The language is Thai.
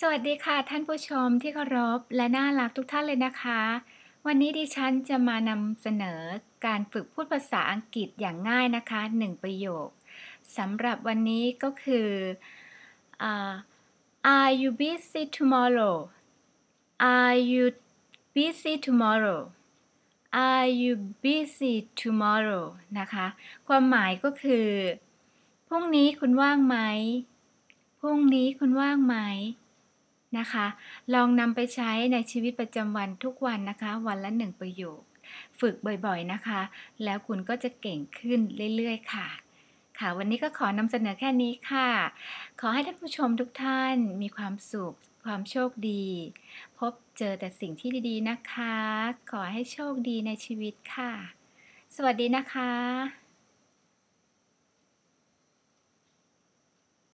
สวัสดีค่ะท่านผู้ชมที่เคารพและน่ารักทุกท่านเลยนะคะ วันนี้ดิฉันจะมานำเสนอการฝึกพูดภาษาอังกฤษอย่างง่ายนะคะ 1 ประโยคสำหรับวันนี้ก็คือ Are you busy tomorrow Are you busy tomorrow Are you busy tomorrow นะคะ ความหมายก็คือพรุ่งนี้คุณว่างไหมพรุ่งนี้คุณว่างไหม นะคะ ลองนำไปใช้ในชีวิตประจำวันทุกวันนะคะ วันละหนึ่งประโยค ฝึกบ่อยๆนะคะ แล้วคุณก็จะเก่งขึ้นเรื่อยๆ ค่ะค่ะ วันนี้ก็ขอนำเสนอแค่นี้ค่ะ ขอให้ท่านผู้ชมทุกท่านมีความสุข ความโชคดี พบเจอแต่สิ่งที่ดีๆนะคะ ขอให้โชคดีในชีวิตค่ะ สวัสดีนะคะ